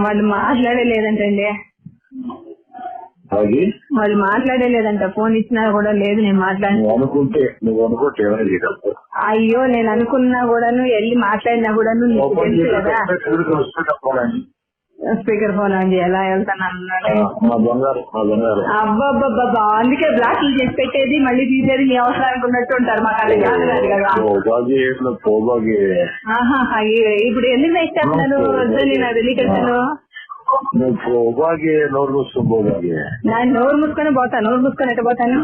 వాళ్ళు మాట్లాడలేదంటండి. వాళ్ళు మాట్లాడలేదంట. ఫోన్ ఇచ్చినా కూడా లేదు నేను మాట్లాడి అయ్యో నేను అనుకున్నా కూడాను వెళ్ళి మాట్లాడినా కూడాను నీకు తెలుసు కదా. స్పీకర్ ఫోన్ ఆన్ చేయాలా వెళ్తాను అన్నాడు. మా మా అబ్బబ్బబ్బా అందుకే బ్లాక్లు చేసి పెట్టేది మళ్ళీ తీసేది మీ అవసరానికి ఉన్నట్టు ఉంటారు మాకు అది ఆహా, అయ్యో, ఇప్పుడు ఎందుకు వేసేస్తున్నారు వద్దని పోబాగి నోరు మూసుకో పోబాగి నా నోరు మూసుకొని పోతాను నోరు మూసుకొని ఎట్ట పోతాను?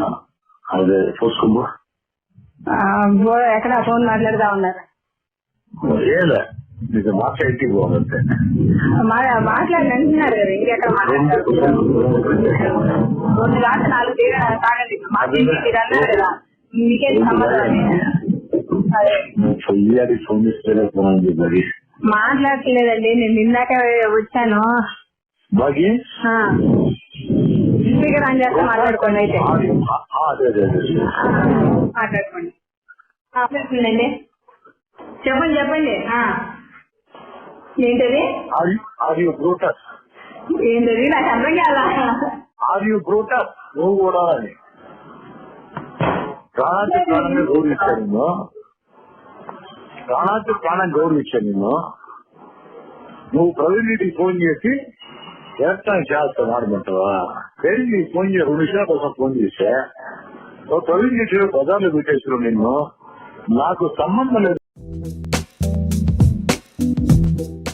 అదే ఎక్కడ ఫోన్ మాట్లాడుతా ఉన్నారు. కదా ఇంకెక్కడ రెండు నాలుగు తీర తాగండి. మీరు అన్నారు కదా. మీకేం. అదే. ఫోన్ ఇస్తే మాట్లాడట్లేదండి. నేను నిన్నాక వచ్చాను. బాగి. స్పీకర్ ఆన్ చేస్తే మాట్లాడుకోండి అయితే. మాట్లాడుకోండి. చెప్పండి చెప్పండి. ఏంటది? ఆర్ యూ బ్రూటస్ ఏంటది? నాకు అర్థం కాదా? ఆర్ యూ బ్రూటస్ నువ్వు కూడా అని. ప్రాణానికి ప్రాణంగా గౌరవించాను నిన్ను. ప్రాణానికి ప్రాణం గౌరవించాను నిన్ను. నువ్వు ప్రవీణ్ రెడ్డికి ఫోన్ చేసి ఎలక్ట్రానిక్ చేస్తా మాడమంటావా ప్రవీణ్ ఫోన్ చేసి రెండు నిమిషాల కోసం ఫోన్ నువ్వు ప్రవీణ్ రెడ్డి బజార్లో పెట్టేసిన నిన్ను. నాకు సంబంధం లేదు.